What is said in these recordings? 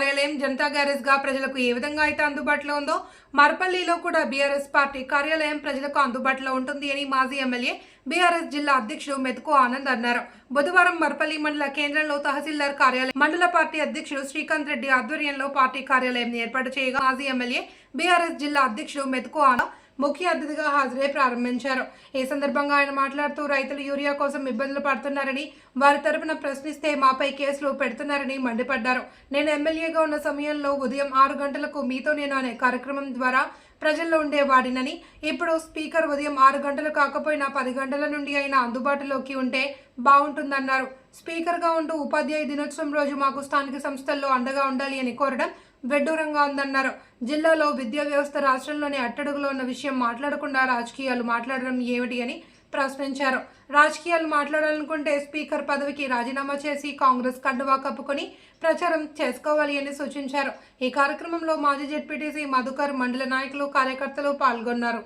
కార్యాలయం జనతా గ్యారేజ్గా ప్రజలకు ఏ విధంగా అయితే అందుబాటులో ఉందో మరపల్లిలో కూడా బీఆర్ఎస్ పార్టీ కార్యాలయం ప్రజలకు అందుబాటులో ఉంటుంది అని మాజీ ఎమ్మెల్యే బీఆర్ఎస్ జిల్లా అధ్యక్షుడు మెతుకు ఆనంద్ అన్నారు. బుధవారం మరపల్లి మండల కేంద్రంలో తహసీల్దార్ కార్యాలయం మండల పార్టీ అధ్యక్షుడు శ్రీకాంత్ రెడ్డి ఆధ్వర్యంలో పార్టీ కార్యాలయం ఏర్పాటు చేయగా మాజీ ఎమ్మెల్యే బీఆర్ఎస్ జిల్లా అధ్యక్షుడు మెతుకు ఆనంద్ ముఖ్య అతిథిగా హాజరై ప్రారంభించారు. ఈ సందర్భంగా ఆయన మాట్లాడుతూ రైతులు యూరియా కోసం ఇబ్బందులు పడుతున్నారని వారి తరపున ప్రశ్నిస్తే మాపై కేసులు పెడుతున్నారని మండిపడ్డారు. నేను ఎమ్మెల్యేగా ఉన్న సమయంలో ఉదయం ఆరు గంటలకు మీతో నేను అనే కార్యక్రమం ద్వారా ప్రజల్లో ఉండేవాడినని ఇప్పుడు స్పీకర్ ఉదయం ఆరు గంటలు కాకపోయినా పది గంటల నుండి అయినా అందుబాటులోకి ఉంటే బాగుంటుందన్నారు. స్పీకర్గా ఉంటూ ఉపాధ్యాయ దినోత్సవం రోజు మాకు స్థానిక సంస్థల్లో అండగా ఉండాలి అని కోరడం బెడ్డూరంగా ఉందన్నారు. జిల్లాలో విద్యా వ్యవస్థ రాష్ట్రంలోనే అట్టడుగులో ఉన్న విషయం మాట్లాడకుండా రాజకీయాలు మాట్లాడడం ఏమిటి అని ప్రశ్నించారు. రాజకీయాలు మాట్లాడాలనుకుంటే స్పీకర్ పదవికి రాజీనామా చేసి కాంగ్రెస్ కండువా కప్పుకొని ప్రచారం చేసుకోవాలి అని సూచించారు. ఈ కార్యక్రమంలో మాజీ జెడ్పీటీసీ మధుకర్ మండల నాయకులు కార్యకర్తలు పాల్గొన్నారు.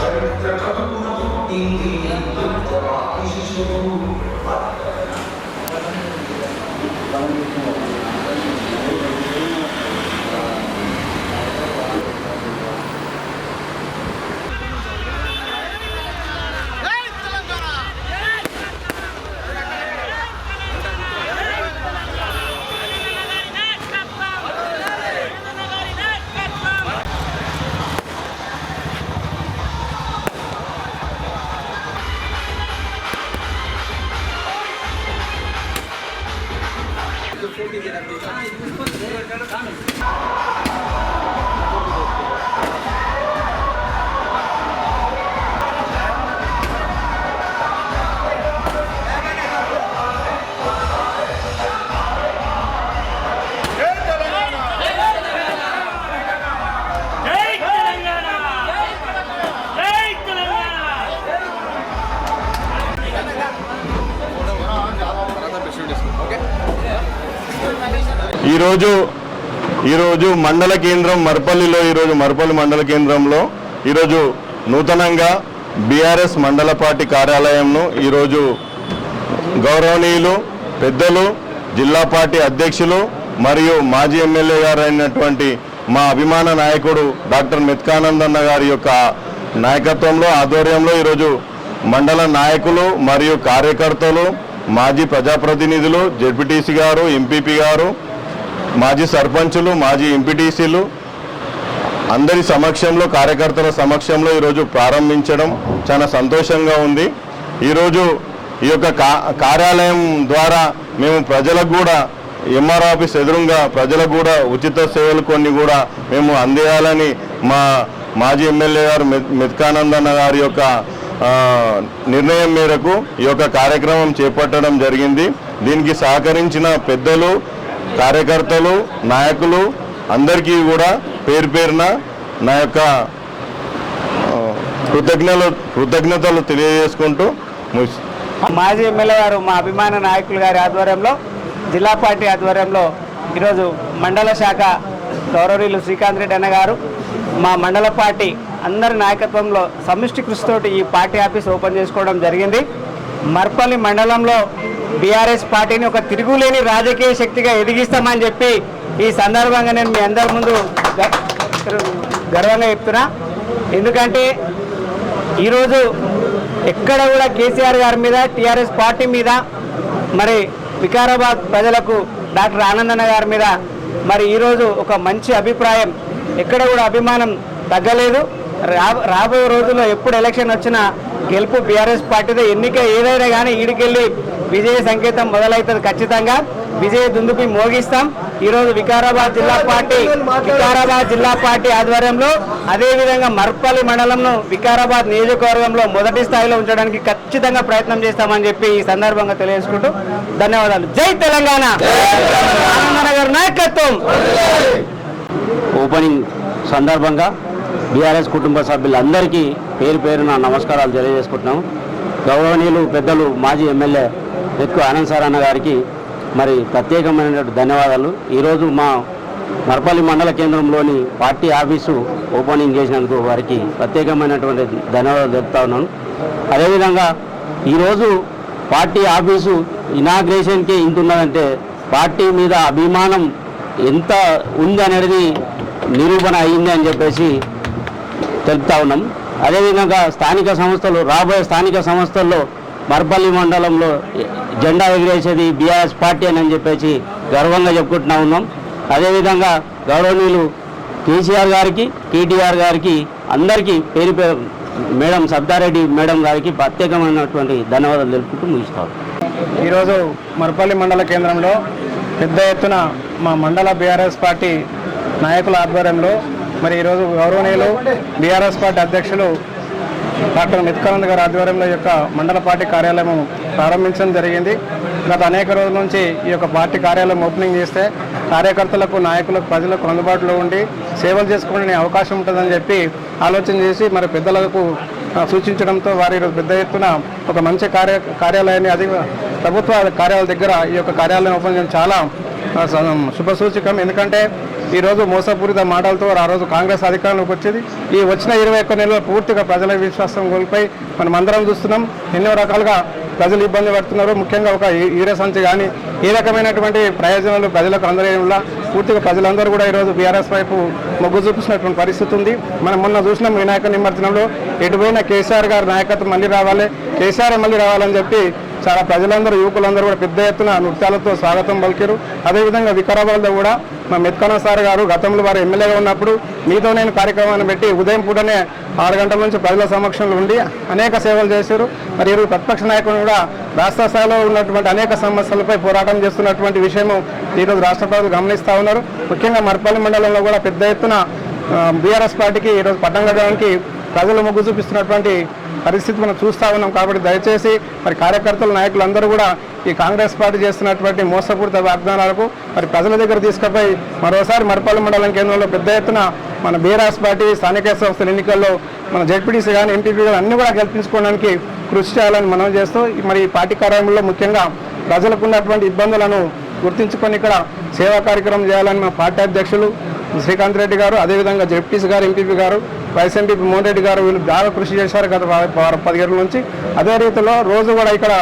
జై ఈరోజు ఈరోజు మండల కేంద్రం మరపల్లిలో ఈరోజు మరపల్లి మండల కేంద్రంలో ఈరోజు నూతనంగా బీఆర్ఎస్ మండల పార్టీ కార్యాలయంను ఈరోజు గౌరవనీయులు పెద్దలు జిల్లా పార్టీ అధ్యక్షులు మరియు మాజీ ఎమ్మెల్యే గారు అయినటువంటి మా అభిమాన నాయకుడు డాక్టర్ మెత్కానంద్ అన్న గారి యొక్క నాయకత్వంలో ఆధ్వర్యంలో ఈరోజు మండల నాయకులు మరియు కార్యకర్తలు మాజీ ప్రజాప్రతినిధులు జెడ్పీటీసీ గారు ఎంపీపీ గారు మాజీ సర్పంచులు మాజీ ఎంపీటీసీలు అందరి సమక్షంలో కార్యకర్తల సమక్షంలో ఈరోజు ప్రారంభించడం చాలా సంతోషంగా ఉంది. ఈరోజు ఈ యొక్క కా- కార్యాలయం ద్వారా మేము ప్రజలకు కూడా ఎంఆర్ ఆఫీస్ ఎదురుగా ప్రజలకు కూడా ఉచిత సేవలు కొన్ని కూడా మేము అందేయాలని మా మాజీ ఎమ్మెల్యే గారు మె- మెత్కానంద్ అన్న గారి యొక్క నిర్ణయం మేరకు ఈ యొక్క కార్యక్రమం చేపట్టడం జరిగింది. దీనికి సహకరించిన పెద్దలు కార్యకర్తలు నాయకులు అందరికీ కూడా పేరు పేరున నా యొక్క కృతజ్ఞతలు కృతజ్ఞతలు తెలియజేసుకుంటూ మాజీ ఎమ్మెల్యే గారు మా అభిమాన నాయకులు గారి ఆధ్వర్యంలో జిల్లా పార్టీ ఆధ్వర్యంలో ఈరోజు మండల శాఖ గౌరవనీయులు శ్రీకాంత్ రెడ్డి అన్న గారు మా మండల పార్టీ అందరి నాయకత్వంలో సమిష్టి కృషితోటి ఈ పార్టీ ఆఫీస్ ఓపెన్ చేసుకోవడం జరిగింది. మర్పల్లి మండలంలో బీఆర్ఎస్ పార్టీని ఒక తిరుగులేని రాజకీయ శక్తిగా ఎదిగిస్తామని చెప్పి ఈ సందర్భంగా నేను మీ అందరి ముందు గర్వంగా చెప్తున్నా. ఎందుకంటే ఈరోజు ఎక్కడ కూడా కేసీఆర్ గారి మీద టీఆర్ఎస్ పార్టీ మీద మరి వికారాబాద్ ప్రజలకు డాక్టర్ ఆనందన్న గారి మీద మరి ఈరోజు ఒక మంచి అభిప్రాయం ఎక్కడ కూడా అభిమానం తగ్గలేదు. రా రాబోయే రోజుల్లో ఎప్పుడు ఎలక్షన్ వచ్చినా గెలుపు బీఆర్ఎస్ పార్టీతో ఎన్నిక ఏదైనా కానీ ఈడికెళ్ళి విజయ సంకేతం మొదలవుతుంది ఖచ్చితంగా. విజయ దుందుపి మోగిస్తాం. ఈరోజు వికారాబాద్ జిల్లా పార్టీ వికారాబాద్ జిల్లా పార్టీ ఆధ్వర్యంలో అదేవిధంగా మర్పల్లి మండలంను వికారాబాద్ నియోజకవర్గంలో మొదటి స్థాయిలో ఉంచడానికి ఖచ్చితంగా ప్రయత్నం చేస్తామని చెప్పి ఈ సందర్భంగా తెలియజేసుకుంటూ ధన్యవాదాలు. జై తెలంగాణ! ఆనందనగర్ నాయకత్వం! ఓపెనింగ్ సందర్భంగా బీఆర్ఎస్ కుటుంబ సభ్యులందరికీ పేరు పేరున నమస్కారాలు తెలియజేసుకుంటున్నాము గౌరవనీయులు పెద్దలు మాజీ ఎమ్మెల్యే ఎక్కువ ఆనంద్ సార్ అన్న గారికి మరి ప్రత్యేకమైనటువంటి ధన్యవాదాలు. ఈరోజు మా మరపల్లి మండల కేంద్రంలోని పార్టీ ఆఫీసు ఓపెనింగ్ చేసినందుకు వారికి ప్రత్యేకమైనటువంటి ధన్యవాదాలు తెలుపుతా ఉన్నాను. అదేవిధంగా ఈరోజు పార్టీ ఆఫీసు ఇనాగ్రేషన్కి ఇంత ఉన్నదంటే పార్టీ మీద అభిమానం ఎంత ఉంది అనేది నిరూపణ అయింది అని చెప్పేసి తెలుపుతా ఉన్నాం. అదేవిధంగా స్థానిక సంస్థలు రాబోయే స్థానిక సంస్థల్లో మర్పల్లి మండలంలో జెండా ఎగిరేసేది బీఆర్ఎస్ పార్టీ అని చెప్పేసి గర్వంగా చెప్పుకుంటున్నా ఉన్నాం. అదేవిధంగా గౌరవనీయులు కేసీఆర్ గారికి కేటీఆర్ గారికి అందరికీ పేరు పేరు మేడం సబ్దారెడ్డి మేడం గారికి ప్రత్యేకమైనటువంటి ధన్యవాదాలు తెలుపుకుంటూ ముగిస్తాం. ఈరోజు మరపల్లి మండల కేంద్రంలో పెద్ద ఎత్తున మా మండల బీఆర్ఎస్ పార్టీ నాయకుల ఆధ్వర్యంలో మరి ఈరోజు గౌరవనీయులు బీఆర్ఎస్ పార్టీ అధ్యక్షులు డాక్టర్ మిత్కానంద్ గారి ఆధ్వర్యంలో యొక్క మండల పార్టీ కార్యాలయం ప్రారంభించడం జరిగింది. గత అనేక రోజుల నుంచి ఈ యొక్క పార్టీ కార్యాలయం ఓపెనింగ్ చేస్తే కార్యకర్తలకు నాయకులకు ప్రజలకు అందుబాటులో ఉండి సేవలు చేసుకునే అవకాశం ఉంటుందని చెప్పి ఆలోచన చేసి మరి పెద్దలకు సూచించడంతో వారు ఈరోజు పెద్ద ఎత్తున ఒక మంచి కార్య కార్యాలయాన్ని అది ప్రభుత్వ కార్యాలయాల దగ్గర ఈ యొక్క కార్యాలయం ఓపెన్ చేయడం చాలా స- శుభసూచకం ఎందుకంటే ఈరోజు మోసపూరిత మాటలతో ఆ రోజు కాంగ్రెస్ అధికారంలోకి వచ్చేది. ఈ వచ్చిన ఇరవై ఒక్క నెలలు పూర్తిగా ప్రజల విశ్వాసం కోల్పోయి మనం అందరం చూస్తున్నాం. ఎన్నో రకాలుగా ప్రజలు ఇబ్బంది పడుతున్నారు. ముఖ్యంగా ఒక ఈరే ఈర సంచి కానీ ఏ రకమైనటువంటి ప్రయోజనాలు ప్రజలకు అందడం పూర్తిగా ప్రజలందరూ కూడా ఈరోజు బీఆర్ఎస్ వైపు మొగ్గు చూపిస్తున్నటువంటి పరిస్థితి ఉంది. మనం మొన్న చూసినాం వినాయక నిమజ్జనంలో. ఎటుపోయిన కేసీఆర్ గారి నాయకత్వం మళ్ళీ రావాలి. కేసీఆర్ మళ్ళీ రావాలని చెప్పి చాలా ప్రజలందరూ యువకులందరూ కూడా పెద్ద ఎత్తున నృత్యాలతో స్వాగతం పలికారు. అదేవిధంగా వికారాబాద్లో కూడా మా మెత్కన సార్ గారు గతంలో వారు ఎమ్మెల్యేగా ఉన్నప్పుడు మీతో నేను కార్యక్రమాన్ని పెట్టి ఉదయం పూటనే ఆరు గంటల నుంచి ప్రజల సమక్షంలో ఉండి అనేక సేవలు చేశారు. మరి ఈరోజు ప్రతిపక్ష నాయకులు కూడా రాష్ట్ర స్థాయిలో ఉన్నటువంటి అనేక సమస్యలపై పోరాటం చేస్తున్నటువంటి విషయము ఈరోజు రాష్ట్ర ప్రజలు గమనిస్తూ ఉన్నారు. ముఖ్యంగా మర్పల్లి మండలంలో కూడా పెద్ద ఎత్తున బీఆర్ఎస్ పార్టీకి ఈరోజు పట్టం కట్టడానికి ప్రజలు మొగ్గు చూపిస్తున్నటువంటి పరిస్థితి మనం చూస్తూ ఉన్నాం కాబట్టి దయచేసి మరి కార్యకర్తలు నాయకులు అందరూ కూడా ఈ కాంగ్రెస్ పార్టీ చేస్తున్నటువంటి మోసపూరిత వాగ్దానాలకు మరి ప్రజల దగ్గర తీసుకుపోయి మరోసారి మరపల్లి మండలం కేంద్రంలో పెద్ద ఎత్తున మన బీఆర్ఎస్ పార్టీ స్థానిక సంస్థల ఎన్నికల్లో మన జెడ్పీటీసీ కానీ ఎంపీపీ కానీ అన్ని కూడా గెలిపించుకోవడానికి కృషి చేయాలని మనం చేస్తూ మరి ఈ పార్టీ కార్యాలయంలో ముఖ్యంగా ప్రజలకు ఉన్నటువంటి ఇబ్బందులను గుర్తించుకొని ఇక్కడ సేవా కార్యక్రమం చేయాలని మా పార్టీ అధ్యక్షులు శ్రీకాంత్ రెడ్డి గారు అదేవిధంగా జెడ్పీసీ గారు ఎంపీపీ గారు వైస్ ఎంపీ మోహన్ రెడ్డి గారు వీళ్ళు బాగా కృషి చేశారు గత వా- వారం పదిహేడు నుంచి అదే రీతిలో రోజు కూడా ఇక్కడ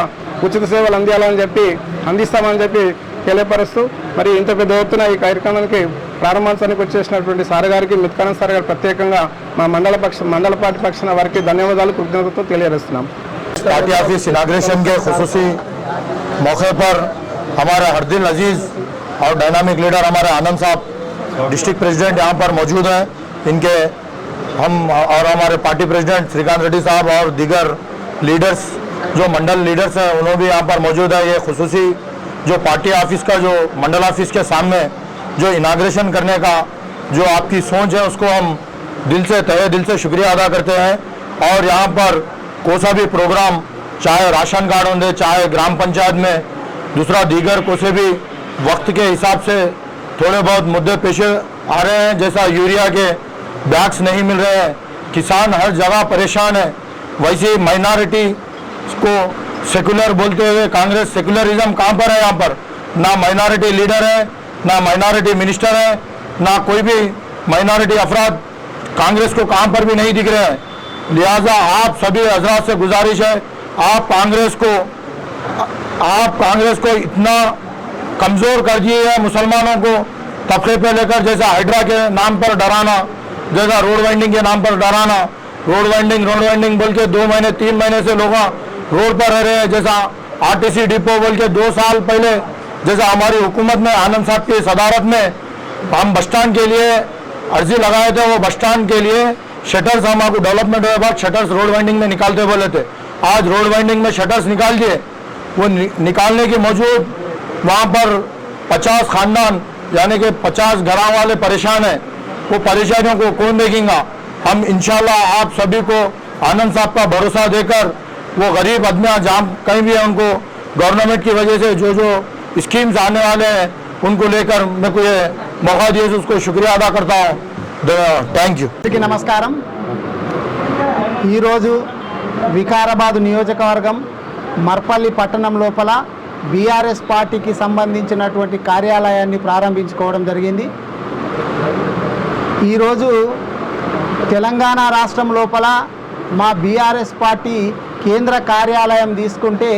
ఉచిత సేవలు అందియాలని చెప్పి అందిస్తామని చెప్పి తెలియపరుస్తూ మరి ఇంత పెద్ద ఎత్తున ఈ కార్యక్రమానికి ప్రారంభోత్సవానికి వచ్చేసినటువంటి సార్ గారికి మిత్కానంద్ సార్ గారు ప్రత్యేకంగా మా మండల పక్ష మండల పార్టీ పక్షాన వారికి ధన్యవాదాలు కృతజ్ఞతతో తెలియజేస్తున్నాం पार्टी ऑफिस इनाग्रेशन के खसूसी मौके पर हमारे हरदिल अजीज और डायनामिक लीडर हमारे आनंद साहब डिस्ट्रिक्ट प्रेसिडेंट यहाँ पर मौजूद हैं इनके हम और हमारे पार्टी प्रेसिडेंट श्रीकांत रेड्डी साहब और दीगर लीडर्स, जो मंडल लीडर्स हैं, उन्होंने भी यहाँ पर मौजूद है। ये खसूसी जो पार्टी ऑफ़िस का, जो मंडल ऑफ़िस के सामने जो इनाग्रेशन करने का जो आपकी सोच है, उसको हम दिल से, तहे दिल से शुक्रिया अदा करते हैं। और यहाँ पर कोई सा भी प्रोग्राम चाहे राशन कार्ड होंगे, चाहे ग्राम पंचायत में, दूसरा दीगर को से भी वक्त के हिसाब से थोड़े बहुत मुद्दे पेशे आ रहे हैं, जैसा यूरिया के बैग्स नहीं मिल रहे हैं। किसान हर जगह परेशान है। वैसे माइनॉरिटी को सेकुलर बोलते हुए कांग्रेस सेकुलरिज्म कहाँ पर है यहाँ पर? ना माइनॉरिटी लीडर है, ना माइनॉरिटी मिनिस्टर है, ना कोई भी माइनॉरिटी अफराद कांग्रेस को कहाँ पर भी नहीं दिख रहे हैं। लिहाजा आप सभी हजरात से गुजारिश है, आप कांग्रेस को, आप कांग्रेस को इतना कमज़ोर कर दिए है मुसलमानों को, तबके पे लेकर जैसा हाइड्रा के नाम पर डराना जैसा रोड वाइंडिंग के नाम पर डराना। रोड वाइंडिंग रोड वाइंडिंग बोल के दो महीने तीन महीने से लोग रोड पर रह रहे हैं। जैसा आरटीसी डिपो बोल के दो साल पहले जैसा हमारी हुकूमत में आनंद साहब की सदारत में हम बस स्टैंड के लिए अर्जी लगाए थे वो बस स्टैंड के लिए शटर्स हम आपको डेवलपमेंट विभाग शटर्स रोड वाइंडिंग में निकालते बोले थे। आज रोड वाइंडिंग में शटर्स निकाल दिए। वो नि, निकालने के मौजूद वहाँ पर 50 खानदान यानी कि 50 घरा वाले परेशान हैं। वो परेशानियों को कौन देखेगा हम इंशाल्लाह आप सभी को आनंद साहब का भरोसा देकर वो गरीब आदमी जहाँ कहीं भी है उनको गवर्नमेंट की वजह से जो जो स्कीम्स आने वाले हैं उनको लेकर मैं को ये मौका दिए से उसको शुक्रिया अदा करता हूँ थैंक यू అందరికీ నమస్కారం ఈరోజు వికారాబాద్ నియోజకవర్గం మర్పల్లి పట్టణం లోపల బీఆర్ఎస్ పార్టీకి సంబంధించినటువంటి కార్యాలయాన్ని ప్రారంభించుకోవడం జరిగింది ఈరోజు తెలంగాణ రాష్ట్రం లోపల మా బీఆర్ఎస్ పార్టీ కేంద్ర కార్యాలయం తీసుకుంటే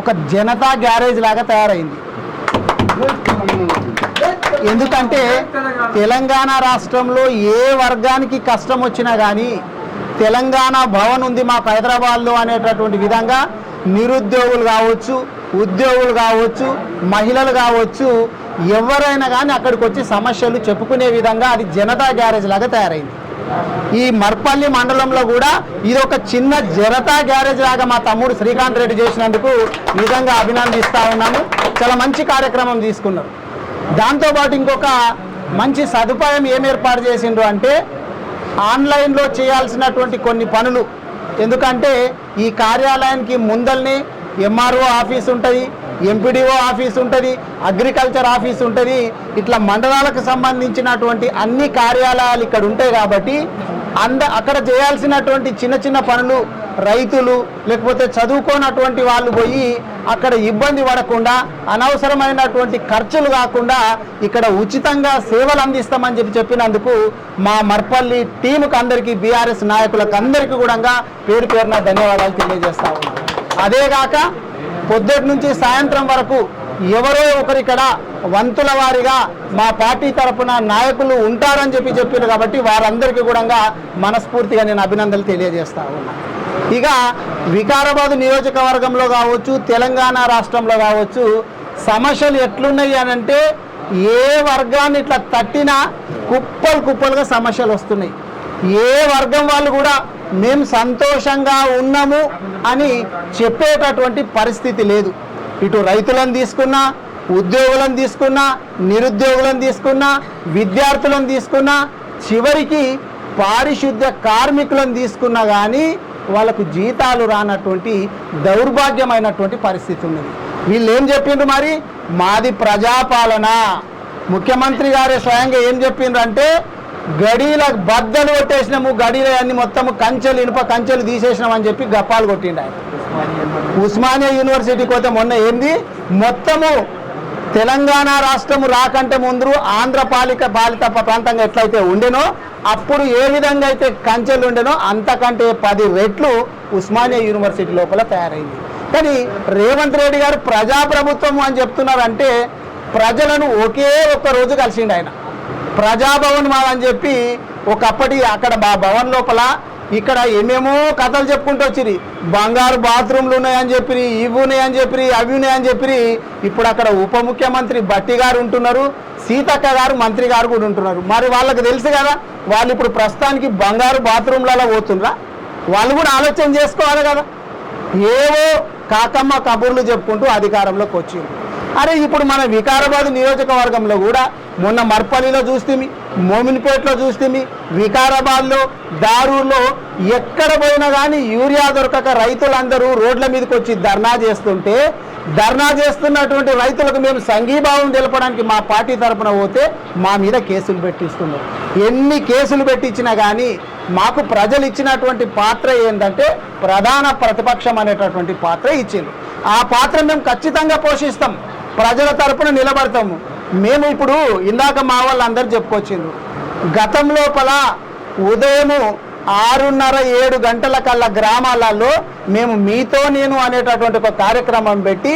ఒక జనతా గ్యారేజ్ లాగా తయారైంది. ఎందుకంటే తెలంగాణ రాష్ట్రంలో ఏ వర్గానికి కష్టం వచ్చినా కానీ తెలంగాణ భవన్ ఉంది మాకు హైదరాబాద్లో అనేటటువంటి విధంగా నిరుద్యోగులు కావచ్చు ఉద్యోగులు కావచ్చు మహిళలు కావచ్చు ఎవరైనా కానీ అక్కడికి వచ్చి సమస్యలు చెప్పుకునే విధంగా అది జనతా గ్యారేజ్ లాగా తయారైంది. ఈ మర్పల్లి మండలంలో కూడా ఇది ఒక చిన్న జనతా గ్యారేజ్ లాగా మా తమ్ముడు శ్రీకాంత్ రెడ్డి చేసినందుకు నిజంగా అభినందిస్తా ఉన్నాము. చాలా మంచి కార్యక్రమం తీసుకున్నారు. దాంతోపాటు ఇంకొక మంచి సదుపాయం ఏం ఏర్పాటు చేసిండ్రు అంటే ఆన్లైన్లో చేయాల్సినటువంటి కొన్ని పనులు. ఎందుకంటే ఈ కార్యాలయానికి ముందల్ని ఎంఆర్ఓ ఆఫీస్ ఉంటుంది ఎంపీడీఓ ఆఫీస్ ఉంటుంది అగ్రికల్చర్ ఆఫీస్ ఉంటుంది. ఇట్లా మండలాలకు సంబంధించినటువంటి అన్ని కార్యాలయాలు ఇక్కడ ఉంటాయి కాబట్టి అంద అక్కడ చేయాల్సినటువంటి చిన్న చిన్న పనులు రైతులు లేకపోతే చదువుకోనటువంటి వాళ్ళు పోయి అక్కడ ఇబ్బంది పడకుండా అనవసరమైనటువంటి ఖర్చులు కాకుండా ఇక్కడ ఉచితంగా సేవలు అందిస్తామని చెప్పి చెప్పినందుకు మా మర్పల్లి టీముకు అందరికీ బీఆర్ఎస్ నాయకులకు అందరికీ కూడా పేరు పేరున ధన్యవాదాలు తెలియజేస్తా ఉన్నాం అదేగాక పొద్దుటి నుంచి సాయంత్రం వరకు ఎవరో ఒకరిక్కడ వంతుల వారిగా మా పార్టీ తరపున నాయకులు ఉంటారని చెప్పి చెప్పారు కాబట్టి వారందరికీ కూడా మనస్ఫూర్తిగా నేను అభినందనలు తెలియజేస్తా ఉన్నాను ఇక వికారాబాద్ నియోజకవర్గంలో కావచ్చు తెలంగాణ రాష్ట్రంలో కావచ్చు సమస్యలు ఎట్లున్నాయి అని అంటే ఏ వర్గాన్ని ఇట్లా తట్టినా కుప్పలు కుప్పలుగా సమస్యలు వస్తున్నాయి. ఏ వర్గం వాళ్ళు కూడా మేము సంతోషంగా ఉన్నాము అని చెప్పేటటువంటి పరిస్థితి లేదు. ఇటు రైతులను తీసుకున్నా ఉద్యోగులను తీసుకున్నా నిరుద్యోగులను తీసుకున్నా విద్యార్థులను తీసుకున్నా చివరికి పారిశుద్ధ్య కార్మికులను తీసుకున్నా కానీ వాళ్ళకు జీతాలు రానటువంటి దౌర్భాగ్యమైనటువంటి పరిస్థితి ఉన్నది. వీళ్ళు ఏం చెప్పిండ్రు మరి? మాది ప్రజాపాలన. ముఖ్యమంత్రి గారే స్వయంగా ఏం చెప్పిండ్రు అంటే గడీల బద్దలు కొట్టేసినాము గడీల అన్ని మొత్తము కంచెలు ఇనుప కంచెలు తీసేసినాం అని చెప్పి గప్పాలు కొట్టిండు ఆయన. ఉస్మానియా యూనివర్సిటీకి పోతే మొన్న ఏంది? మొత్తము తెలంగాణ రాష్ట్రము రాకంటే ముందు ఆంధ్ర పాలిక పాలిత ప్రాంతంగా ఎట్లయితే ఉండెనో అప్పుడు ఏ విధంగా అయితే కంచెలు ఉండెనో అంతకంటే పది రెట్లు ఉస్మానియా యూనివర్సిటీ లోపల తయారైంది. కానీ రేవంత్ రెడ్డి గారు ప్రజాప్రభుత్వం అని చెప్తున్నారంటే ప్రజలను ఒకే ఒక్క రోజు కలిసిండు ఆయన. ప్రజాభవన్ మాదని చెప్పి ఒకప్పటి అక్కడ మా భవన్ లోపల ఇక్కడ ఏమేమో కథలు చెప్పుకుంటూ వచ్చిరి. బంగారు బాత్రూమ్లు ఉన్నాయని చెప్పి ఇవి ఉన్నాయని చెప్పి అవి ఉన్నాయని చెప్పి ఇప్పుడు అక్కడ ఉప ముఖ్యమంత్రి బట్టి గారు ఉంటున్నారు సీతక్క గారు మంత్రి గారు కూడా ఉంటున్నారు. మరి వాళ్ళకి తెలుసు కదా వాళ్ళు ఇప్పుడు ప్రస్తుతానికి బంగారు బాత్రూమ్లలో పోతుండ్రా? వాళ్ళు కూడా ఆలోచన చేసుకోవాలి కదా. ఏవో కాకమ్మ కబుర్లు చెప్పుకుంటూ అధికారంలోకి వచ్చింది అరే ఇప్పుడు మన వికారాబాద్ నియోజకవర్గంలో కూడా మొన్న మర్పల్లిలో చూస్తేమి మోమిన్పేటలో చూస్తేమి వికారాబాద్లో దారూర్లో ఎక్కడ పోయినా కానీ యూరియా దొరకక రైతులందరూ రోడ్ల మీదకి వచ్చి ధర్నా చేస్తుంటే ధర్నా చేస్తున్నటువంటి రైతులకు మేము సంఘీభావం తెలపడానికి మా పార్టీ తరపున పోతే మా మీద కేసులు పెట్టిస్తున్నారు. ఎన్ని కేసులు పెట్టించినా కానీ మాకు ప్రజలు ఇచ్చినటువంటి పాత్ర ఏంటంటే ప్రధాన ప్రతిపక్షం అనేటటువంటి పాత్ర ఇచ్చింది. ఆ పాత్ర మేము ఖచ్చితంగా పోషిస్తాం. ప్రజల తరపున నిలబడతాము. మేము ఇప్పుడు ఇందాక మా వాళ్ళందరూ చెప్పుకొచ్చిండ్రు. గతం లోపల ఉదయము ఆరున్నర ఏడు గంటల కల్లా గ్రామాలలో మేము మీతో నేను అనేటటువంటి ఒక కార్యక్రమం పెట్టి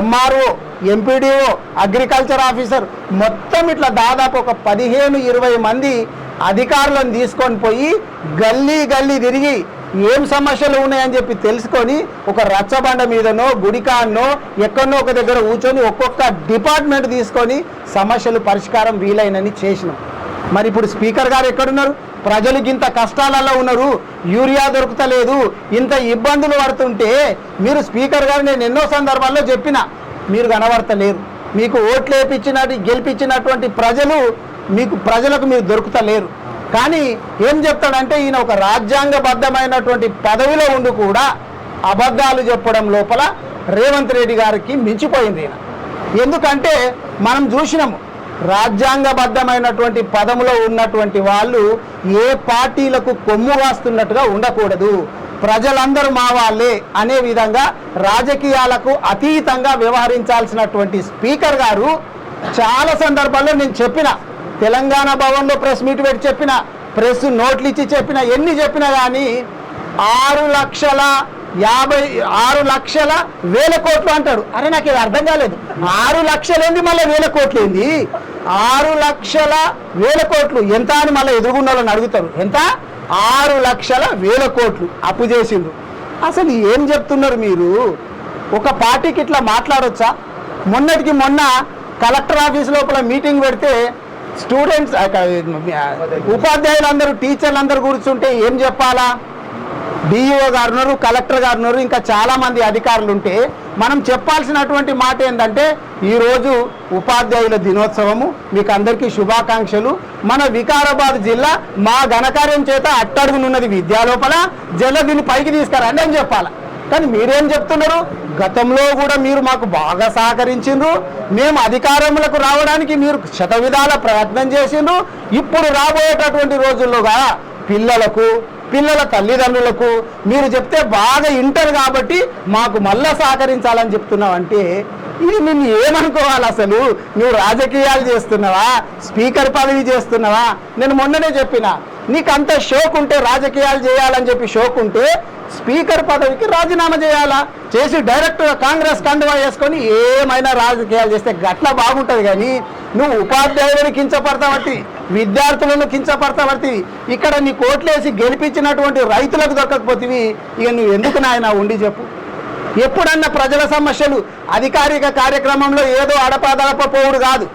ఎంఆర్ఓ ఎంపీడీఓ అగ్రికల్చర్ ఆఫీసర్ మొత్తం ఇట్లా దాదాపు ఒక పదిహేను ఇరవై మంది అధికారులను తీసుకొని పోయి గల్లీ గల్లీ తిరిగి ఏం సమస్యలు ఉన్నాయని చెప్పి తెలుసుకొని ఒక రచ్చబండ మీదనో గుడికాన్నో ఎక్కడనో ఒక దగ్గర కూర్చొని ఒక్కొక్క డిపార్ట్మెంట్ తీసుకొని సమస్యలు పరిష్కారం వీలైనని చేసినాం. మరి ఇప్పుడు స్పీకర్ గారు ఎక్కడున్నారు? ప్రజలు ఇంత కష్టాలలో ఉన్నారు యూరియా దొరుకుతలేదు ఇంత ఇబ్బందులు పడుతుంటే మీరు స్పీకర్ గారు నేను ఎన్నో సందర్భాల్లో చెప్పిన మీరు కనబడతలేరు. మీకు ఓట్లు వేపించినట్టు గెలిపించినటువంటి ప్రజలు మీకు ప్రజలకు మీరు దొరుకుతలేరు. కానీ ఏం చెప్తాడంటే ఈయన ఒక రాజ్యాంగబద్ధమైనటువంటి పదవిలో ఉండి కూడా అబద్ధాలు చెప్పడం లోపల రేవంత్ రెడ్డి గారికి మించిపోయింది ఈయన. ఎందుకంటే మనం చూసినాము రాజ్యాంగబద్ధమైనటువంటి పదములో ఉన్నటువంటి వాళ్ళు ఏ పార్టీలకు కొమ్ము వాస్తున్నట్టుగా ఉండకూడదు. ప్రజలందరూ మా వాళ్ళే అనే విధంగా రాజకీయాలకు అతీతంగా వ్యవహరించాల్సినటువంటి స్పీకర్ గారు చాలా సందర్భాల్లో నేను చెప్పిన తెలంగాణ భవన్లో ప్రెస్ మీట్ పెట్టి చెప్పిన ప్రెస్ నోట్లు ఇచ్చి చెప్పిన ఎన్ని చెప్పినా కానీ ఆరు లక్షల యాభై ఆరు లక్షల వేల కోట్లు అంటాడు. అరే నాకు ఇది అర్థం కాలేదు. ఆరు లక్షలేంది మళ్ళీ వేల కోట్లు ఏంది ఆరు లక్షల వేల కోట్లు. ఎంత అని మళ్ళీ ఎదురుగున్న వాళ్ళని అడుగుతారు. ఎంత? ఆరు లక్షల వేల కోట్లు. అప్పు చేసిండు అసలు ఏం చెప్తున్నారు మీరు? ఒక పార్టీకి ఇట్లా మాట్లాడొచ్చా? మొన్నటికి మొన్న కలెక్టర్ ఆఫీస్ లోపల మీటింగ్ పెడితే స్టూడెంట్స్ ఉపాధ్యాయులందరూ టీచర్లందరూ కూర్చుంటే ఏం చెప్పాలా? డిఈఓ గారు ఉన్నారు కలెక్టర్ గారు ఉన్నారు ఇంకా చాలా మంది అధికారులు ఉంటే మనం చెప్పాల్సినటువంటి మాట ఏంటంటే ఈరోజు ఉపాధ్యాయుల దినోత్సవము మీకు అందరికీ శుభాకాంక్షలు. మన వికారాబాద్ జిల్లా మా ఘనకార్యం చేత అట్టడుగునున్నది విద్యాలోపల జల దీన్ని పైకి తీసుకురండి అని చెప్పాలి? కానీ మీరేం చెప్తున్నారు? గతంలో కూడా మీరు మాకు బాగా సహకరించిండ్రు. మేము అధికారములకు రావడానికి మీరు శతవిధాల ప్రయత్నం చేసిండ్రు. ఇప్పుడు రాబోయేటటువంటి రోజుల్లోగా పిల్లలకు పిల్లల తల్లిదండ్రులకు మీరు చెప్తే బాగా ఇంటర్ కాబట్టి మాకు మళ్ళా సహకరించాలని చెప్తున్నావు అంటే ఇది నిన్ను ఏమనుకోవాలి అసలు? నువ్వు రాజకీయాలు చేస్తున్నావా? స్పీకర్ పదవి చేస్తున్నావా? నేను మొన్ననే చెప్పిన నీకు అంత షోక్ ఉంటే రాజకీయాలు చేయాలని చెప్పి షోక్ ఉంటే స్పీకర్ పదవికి రాజీనామా చేయాలా? చేసి డైరెక్ట్గా కాంగ్రెస్ కండువా వేసుకొని ఏమైనా రాజకీయాలు చేస్తే గట్ల బాగుంటుంది కానీ నువ్వు ఉపాధ్యాయులను కించపడతావట్టి విద్యార్థులను కించపడతావట్టి ఇక్కడ నీ కోట్లేసి గెలిపించినటువంటి రైతులకు దొరకకపోతేవి ఇక నువ్వు ఎందుకు నాయన ఉండి చెప్పు? ఎప్పుడన్నా ప్రజల సమస్యలు అధికారిక కార్యక్రమంలో ఏదో అడపాదడప పోవుడు కాదు.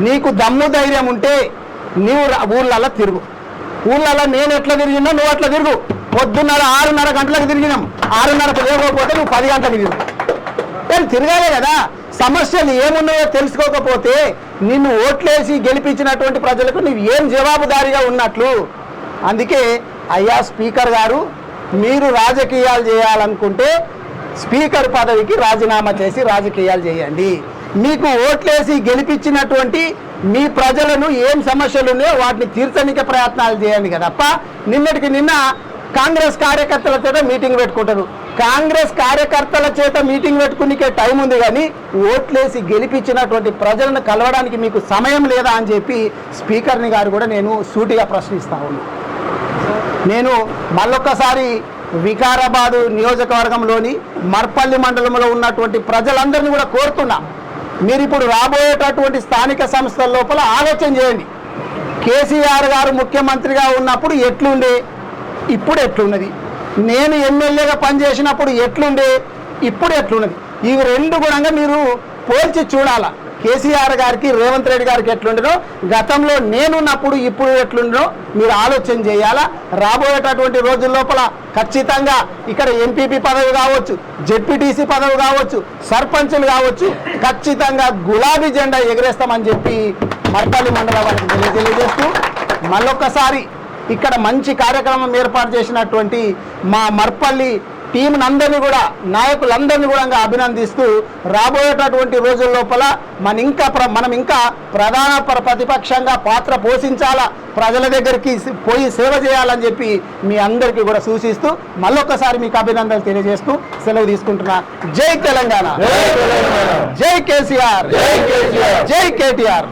నీకు దమ్ము ధైర్యం ఉంటే నీవు రా- ఊళ్ళల్లో తిరుగు. ఊళ్ళలో నేను ఎట్లా తిరిగినా నువ్వు అట్లా తిరుగు. పొద్దున్నర ఆరున్నర గంటలకు తిరిగినాం. ఆరున్నర తిరగకపోతే నువ్వు పది గంటలకు తిరుగు. నేను తిరగాలే కదా. సమస్యలు ఏమున్నాయో తెలుసుకోకపోతే నిన్ను ఓట్లేసి గెలిపించినటువంటి ప్రజలకు నువ్వు ఏం జవాబుదారీగా ఉన్నట్లు. అందుకే అయ్యా స్పీకర్ గారు మీరు రాజకీయాలు చేయాలనుకుంటే స్పీకర్ పదవికి రాజీనామా చేసి రాజకీయాలు చేయండి. మీకు ఓట్లేసి గెలిపించినటువంటి మీ ప్రజలను ఏం సమస్యలు ఉన్నాయో వాటిని తీర్చనికే ప్రయత్నాలు చేయండి కదప్ప. నిన్నటికి నిన్న కాంగ్రెస్ కార్యకర్తల చేత మీటింగ్ పెట్టుకుంటారు. కాంగ్రెస్ కార్యకర్తల చేత మీటింగ్ పెట్టుకునికే టైం ఉంది కానీ ఓట్లేసి గెలిపించినటువంటి ప్రజలను కలవడానికి మీకు సమయం లేదా అని చెప్పి స్పీకర్ని గారు కూడా నేను సూటిగా ప్రశ్నిస్తా నేను మళ్ళొక్కసారి వికారాబాదు నియోజకవర్గంలోని మర్పల్లి మండలంలో ఉన్నటువంటి ప్రజలందరినీ కూడా కోరుతున్నా. మీరు ఇప్పుడు రాబోయేటటువంటి స్థానిక సంస్థల లోపల ఆలోచన చేయండి. కేసీఆర్ గారు ముఖ్యమంత్రిగా ఉన్నప్పుడు ఎట్లుండే? ఇప్పుడు ఎట్లున్నది? నేను ఎమ్మెల్యేగా పనిచేసినప్పుడు ఎట్లుండే? ఇప్పుడు ఎట్లున్నది? ఇవి రెండు గుణంగా మీరు పోల్చి చూడాలా? కేసీఆర్ గారికి రేవంత్ రెడ్డి గారికి ఎట్లుండేనో గతంలో నేనున్నప్పుడు ఇప్పుడు ఎట్లుండో మీరు ఆలోచన చేయాలా? రాబోయేటటువంటి రోజుల లోపల ఖచ్చితంగా ఇక్కడ ఎంపీపీ పదవి కావచ్చు జెడ్పీటీసీ పదవి కావచ్చు సర్పంచులు కావచ్చు ఖచ్చితంగా గులాబీ జెండా ఎగరేస్తామని చెప్పి మర్పల్లి మండల వారికి తెలియజేస్తూ మళ్ళొక్కసారి ఇక్కడ మంచి కార్యక్రమం ఏర్పాటు చేసినటువంటి మా మర్పల్లి టీం అందరినీ కూడా నాయకులందరినీ కూడా అభినందిస్తూ రాబోయేటటువంటి రోజుల లోపల మన ఇంకా మనం ఇంకా ప్రధాన ప్ర- ప్రతిపక్షంగా పాత్ర పోషించాలా ప్రజల దగ్గరికి పోయి సేవ చేయాలని చెప్పి మీ అందరికీ కూడా సూచిస్తూ మళ్ళొక్కసారి మీకు అభినందనలు తెలియజేస్తూ సెలవు తీసుకుంటున్నా. జై తెలంగాణ. జై కేసీఆర్. జై కేటీఆర్.